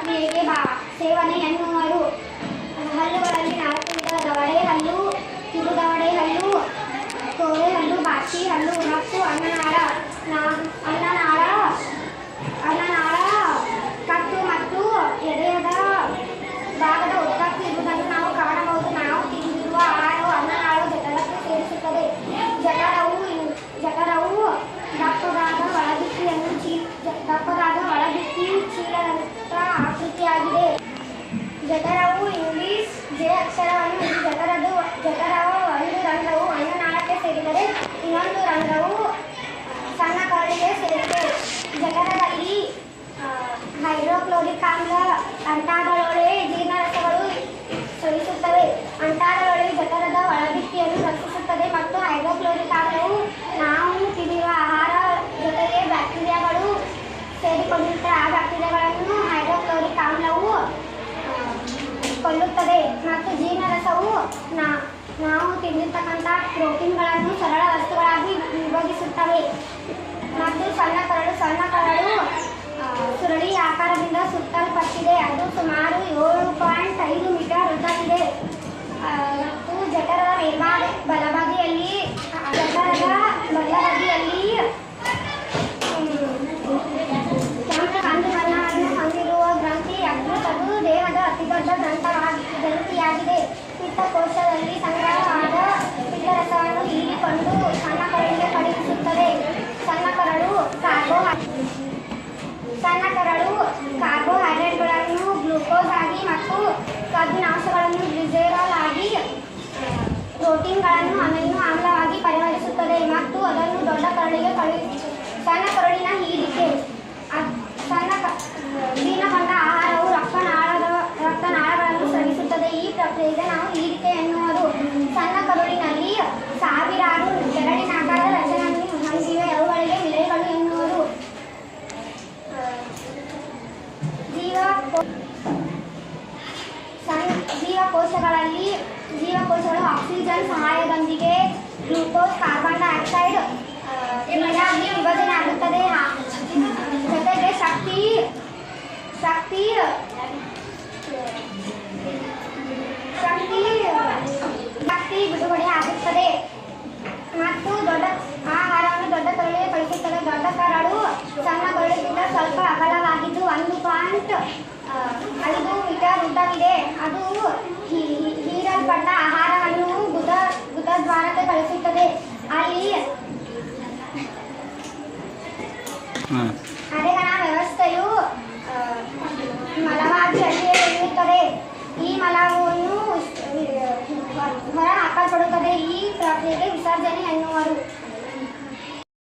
ಆತ್ಮೆಗೆ ಬಾ ಸೇವನೆ ಎನ್ನುವರು ಹಲ್ಲುಗಳಲ್ಲಿ ನಾಲ್ಕು ವಿಧದವರೆ ಹಲ್ಲು ತಿರುಗವಡೆ ಜಠರವು ಒಂದು ರಂಧ್ರವು ಅನ್ನನಾಳಕ್ಕೆ ಸೇರಿದರೆ ಇನ್ನೊಂದು ರಂಧ್ರವು ಸಣ್ಣ ಕರಳಿಗೆ ಸೇರಿದೆ ಜಠರದಲ್ಲಿ ಹೈಡ್ರೋಕ್ಲೋರಿಕ್ ಆಮ್ಲ ಅಂಟಾದೊಳಗೆ ಜೀರ್ಣರಸಗಳು ಸೋಲಿಸುತ್ತವೆ ಅಂಟಾದೊಳಗೆ ಜಠರದ ಒಳದಿಕ್ಕಿಯನ್ನು ರಕ್ಷಿಸುತ್ತದೆ ಮತ್ತು ಹೈಡ್ರೋಕ್ಲೋರಿಕ್ ಆಮ್ಲವು ನಾವು ತಿನ್ನುವ ಆಹಾರ ಜೊತೆಗೆ ಬ್ಯಾಕ್ಟೀರಿಯಾಗಳು ಸೇರಿಕೊಂಡಿರುತ್ತವೆ. ಆ ಬ್ಯಾಕ್ಟೀರಿಯಾಗಳನ್ನು ಹೈಡ್ರೋಕ್ಲೋರಿಕ್ ಆಮ್ಲವು ಕೊಲ್ಲುತ್ತದೆ ಮತ್ತು ನಾ- ನಾವು ತಿಂದಿರ್ತಕ್ಕಂಥ ಪ್ರೋಟೀನ್ಗಳನ್ನು ಸರಳ ವಸ್ತುಗಳಾಗಿ ವಿಭಜಿಸುತ್ತವೆ. ಮತ್ತು ಸಣ್ಣ ಕರಳು ಸಣ್ಣ ಕರಳು ಆ, ಸುರಳಿ ಆಕಾರದಿಂದ ಸುತ್ತಲ್ಪಟ್ಟಿದೆ. ಅದು ಸುಮಾರು ಕಬ್ಬಿನಾಂಶಗಳನ್ನು ಗ್ಲಿಸೆರಾಲ್ ಆಗಿ ಪ್ರೋಟೀನ್ಗಳನ್ನು ಅಮೈನೋ ಆಮ್ಲವಾಗಿ ಪರಿವರ್ತಿಸುತ್ತದೆ ಮತ್ತು ಅದನ್ನು ದೊಡ್ಡ ಕರಳಿಗೆ ಕಳುಹಿಸಿ ಸಣ್ಣ ಕರಳಿನ ಹೀರಿಕೆ ಸಣ್ಣ ಜೀರ್ಣಗೊಂಡ ಆಹಾರವು ರಕ್ತನಾಳದ, ರಕ್ತನಾಳಗಳನ್ನು ಸ್ರವಿಸುತ್ತದೆ. ಈ ಪ್ರಕ್ರಿಯೆಗೆ ಜೀವಕೋಶಗಳಲ್ಲಿ ಜೀವಕೋಶಗಳು ಆಕ್ಸಿಜನ್ ಸಹಾಯದೊಂದಿಗೆ ಗ್ಲೂಕೋಸ್ ಕಾರ್ಬನ್ ಡೈಆಕ್ಸೈಡ್ ಆ, ನೀರಾಗಿ ವಿಭಜನೆ ಆಗುತ್ತದೆ ಆ, ಜೊತೆಗೆ ಶಕ್ತಿ ಶಕ್ತಿ ಹಾಂ ಅರೆಗಣ ವ್ಯವಸ್ಥೆಯು ಮಲವಾಗಿ ಅಲ್ಲಿಯೇ ಇರುತ್ತದೆ. ಈ ಮಲವನ್ನು ಹೊರ ಹಾಕಲ್ಪಡುತ್ತದೆ. ಈ ಪ್ರಕ್ರಿಯೆಗೆ ವಿಸರ್ಜನೆ ಎನ್ನುವರು.